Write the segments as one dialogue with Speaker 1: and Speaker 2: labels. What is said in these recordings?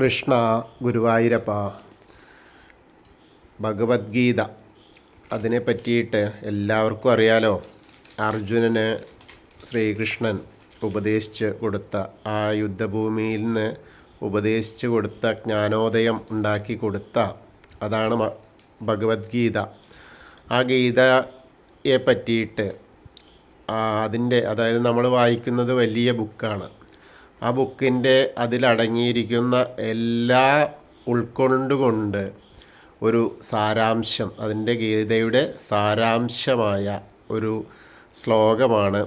Speaker 1: കൃഷ്ണ ഗുരുവായൂരപ്പ ഭഗവത്ഗീത. അതിനെ പറ്റിയിട്ട് എല്ലാവർക്കും അറിയാലോ. അർജുനന് ശ്രീകൃഷ്ണൻ ഉപദേശിച്ച് കൊടുത്ത ആ യുദ്ധഭൂമിയിൽ നിന്ന് ഉപദേശിച്ച് കൊടുത്ത ജ്ഞാനോദയം ഉണ്ടാക്കി കൊടുത്ത അതാണ് ഭഗവത്ഗീത. ആ ഗീതയെ പറ്റിയിട്ട് അതിന്റെ അതായത് നമ്മൾ വായിക്കുന്നത് വലിയ ബുക്കാണ്. ആ ബുക്കിന്റെ അതിലടങ്ങിയിരിക്കുന്ന എല്ലാ ഉൾക്കൊണ്ടുകൊണ്ട് ഒരു സാരാംശം അതിന്റെ ഗീതയുടെ സാരാംശമായ ഒരു ശ്ലോകമാണ്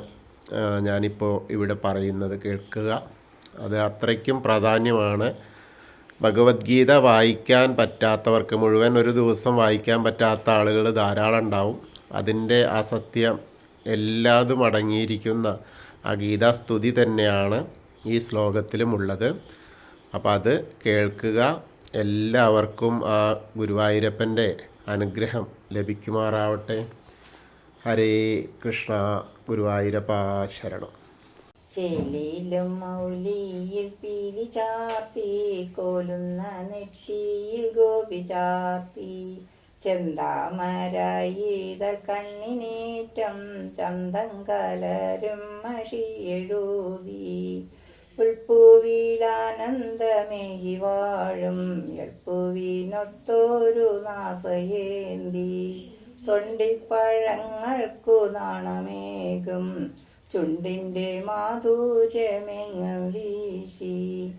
Speaker 1: ഞാനിപ്പോൾ ഇവിടെ പറയുന്നത് കേൾക്കുക. അത് അത്രയ്ക്കും പ്രാധാന്യമാണ്. ഭഗവത്ഗീത വായിക്കാൻ പറ്റാത്തവർക്ക് മുഴുവൻ ഒരു ദിവസം വായിക്കാൻ പറ്റാത്ത ആളുകൾ ധാരാളം ഉണ്ടാവും. അതിന്റെ ആ സത്യം എല്ലാതും അടങ്ങിയിരിക്കുന്ന ആ ഗീതാസ്തുതി തന്നെയാണ്. ഈ ശ്ലോകത്തിലുമുള്ളത്. അപ്പോൾ അത് കേൾക്കുക. എല്ലാവർക്കും ആ ഗുരുവായൂരപ്പന്റെ അനുഗ്രഹം ലഭിക്കുമാറാവട്ടെ. ഹരേ കൃഷ്ണ ഗുരുവായൂരപ്പ ശരണം.
Speaker 2: ചെലിയിലും മൗലിയിൽ പീലി ചാർത്തി കോലുന്ന നെറ്റിയിൽ ഗോപി ചാർത്തി. ചെന്താമരായിതൾ കണ്ണിനേറ്റം ചന്തം കലരും മഷിയെഴുതി ഉൾപ്പൂവിലാനന്ദമേകി വാഴും. എൾപ്പുവിനൊത്തൊരു നാസയേന്തി. തൊണ്ടിപ്പഴങ്ങൾക്കു നാണമേകും. ചുണ്ടിന്റെ മാധുര്യമെങ്ങും വീശി.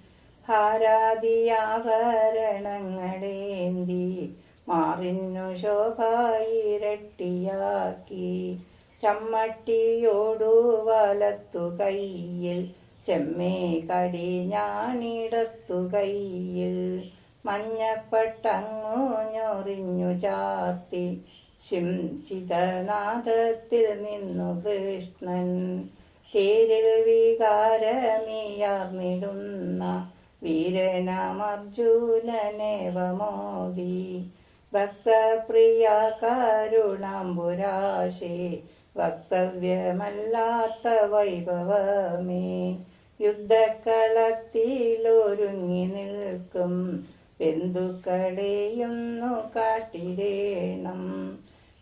Speaker 2: ഹാരാദിയാഭരണങ്ങളേന്തി മാറിന്നു ശോഭായിരട്ടിയാക്കി ചമ്മട്ടിയോടു വലത്തു കയ്യിൽ ചെമ്മേ കടി ഞാനിടത്തു കയ്യിൽ. മഞ്ഞപ്പെട്ടങ്ങു ഞൊറിഞ്ഞു ചാർത്തി. ശിംചിതനാഥത്തിൽ നിന്നു കൃഷ്ണൻ. തേരിൽ വികാരമിയാർന്നിടുന്ന വീരനാമർജുനനേവമോദി ഭക്തപ്രിയ കരുണാംബുരാശേ വക്തവ്യമല്ലാത്ത വൈഭവമേ. യുദ്ധക്കളത്തിലൊരുങ്ങി നിൽക്കും. ബന്ധുക്കളെയൊന്നു കാട്ടിടേണം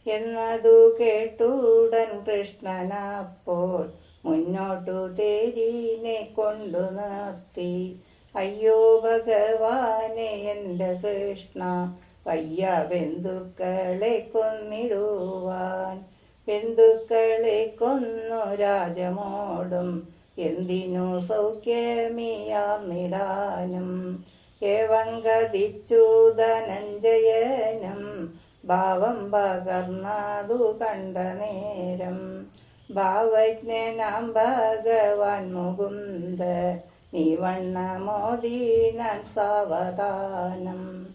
Speaker 2: എന്നതു കേട്ടുടൻ കൃഷ്ണനപ്പോൾ മുന്നോട്ടു തേരീനെ കൊണ്ടു നിർത്തി. അയ്യോ ഭഗവാനെ എന്റെ കൃഷ്ണ വയ്യ ബന്ധുക്കളെ കൊന്നിടുവാൻ. ബന്ധുക്കളെ കൊന്നു രാജമോടും എന്തിനു സൗഖ്യമിയാർന്നിടാനും? ഏവങ്കതിച്ചു ധനഞ്ജയനും ഭാവം പകർന്നതു കണ്ട നേരം. ഭാവജ്ഞനാം ഭഗവാൻ മുകുന്ദ നീ വണ്ണമോദീനാൻ സാവധാനം.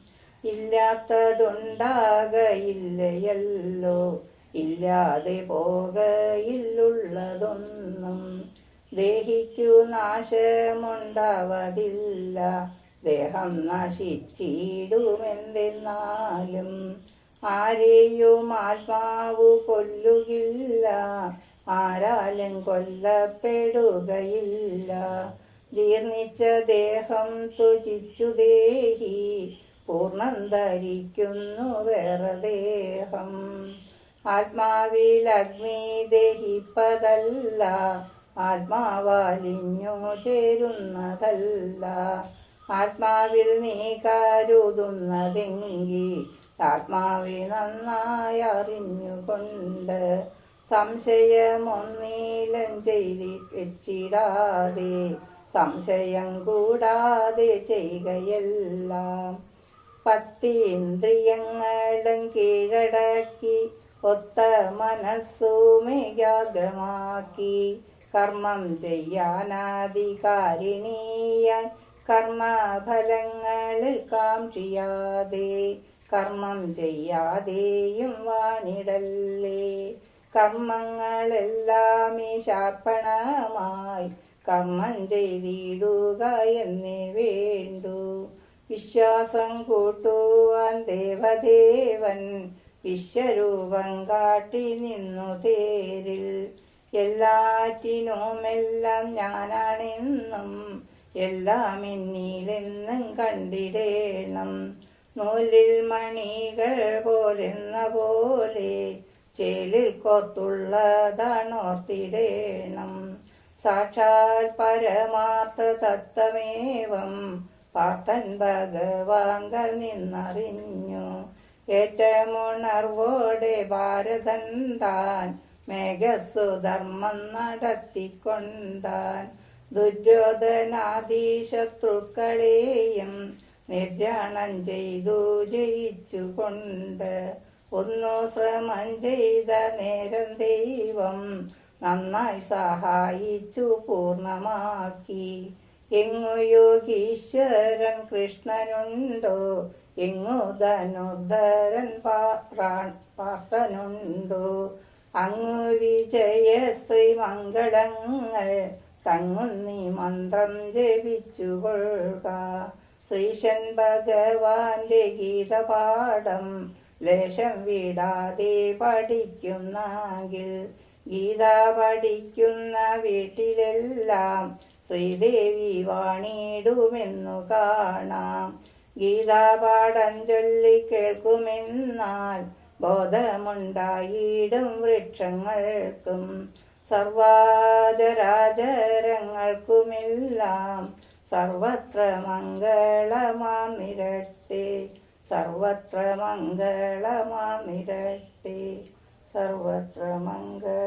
Speaker 2: ഇല്ലാത്തതുണ്ടാകയില്ലയല്ലോ ഇല്ലാതെ പോകയില്ലുള്ളതൊന്നും ദേഹിക്കു നാശമുണ്ടാവതില്ല. ദേഹം നശിച്ചിടുമെന്തെന്നാലും ആരെയും ആത്മാവ് കൊല്ലുകില്ല. ആരാലും കൊല്ലപ്പെടുകയില്ല. ജീർണിച്ച ദേഹം തുചിച്ചു ദേഹി പൂർണം ധരിക്കുന്നു വേറെ ദേഹം. ആത്മാവിൽ അഗ്നി ദഹിപ്പതല്ല. ആത്മാവാലിഞ്ഞു ചേരുന്നതല്ല. ആത്മാവിൽ നീ കരുതുന്നതെങ്കിൽ ആത്മാവി നന്നായി അറിഞ്ഞുകൊണ്ട് സംശയമൊന്നീലം ചെയ്തി വെച്ചിടാതെ സംശയം കൂടാതെ ചെയ്യുകയെല്ലാം. പത്തീന്ദ്രിയങ്ങളും കീഴടക്കി ഒത്ത മനസ്സുമേകാഗ്രമാക്കി കർമ്മം ചെയ്യാനാധികാരിണീയായി കർമ്മഫലങ്ങളിൽ കാക്ഷിയാതെ കർമ്മം ചെയ്യാതെയും വാണിടല്ലേ. കർമ്മങ്ങളെല്ലാം ശാർപ്പണമായി കർമ്മം ചെയ്തിടുക എന്നേ വേണ്ടു. വിശ്വാസം കൂട്ടുവാൻ ദേവദേവൻ വിശ്വരൂപം കാട്ടി നിന്നു തേരിൽ. എല്ലാറ്റിനുമെല്ലാം ഞാനാണെന്നും എല്ലാം എന്നിലെന്നും കണ്ടിടേണം. നൂലിൽ മണികൾ പോലെന്ന പോലെ ചേലിൽ കൊത്തുള്ളതാണോർത്തിടേണം. സാക്ഷാൽ പരമാർത്ഥ തത്വമേവം പാർത്തൻ ഭഗവാങ്കൽ നിന്നറിഞ്ഞു. ഏറ്റമുണർവോടെ ഭാരതൻ താൻ മേഘസുധർമ്മം നടത്തിക്കൊണ്ടാൻ ദുര്യോധനാദി ശത്രുക്കളെയും നിർജാണം ചെയ്തു ജയിച്ചുകൊണ്ട് ഒന്നു ശ്രമം ചെയ്ത നേരം ദൈവം നന്നായി സഹായിച്ചു പൂർണമാക്കി. എങ്ങു യോഗീശ്വരൻ കൃഷ്ണനുണ്ടോ എങ്ങു ധനുർധരൻ പാർത്തനുണ്ടോ അങ്ങു വിജയ ശ്രീമംഗളങ്ങൾ തങ്ങുന്നി മന്ത്രം ജപിച്ചുകൊള്ളുക. ശ്രീശൻ ഭഗവാന്റെ ഗീതപാഠം ലേശം വിടാതെ പഠിക്കുന്നെങ്കിൽ ഗീത പഠിക്കുന്ന വീട്ടിലെല്ലാം ശ്രീദേവി വാണിടുമെന്നു കാണാം. ഗീതാപാഠം ചൊല്ലി കേൾക്കുമെന്നാൽ ബോധമുണ്ടായിടും വൃക്ഷങ്ങൾക്കും സർവാചരാചരങ്ങൾക്കുമെല്ലാം സർവത്ര മംഗളമാമിരട്ടെ സർവത്ര മംഗളമാമിരട്ടെ സർവത്ര മംഗളമാമിരട്ടെ.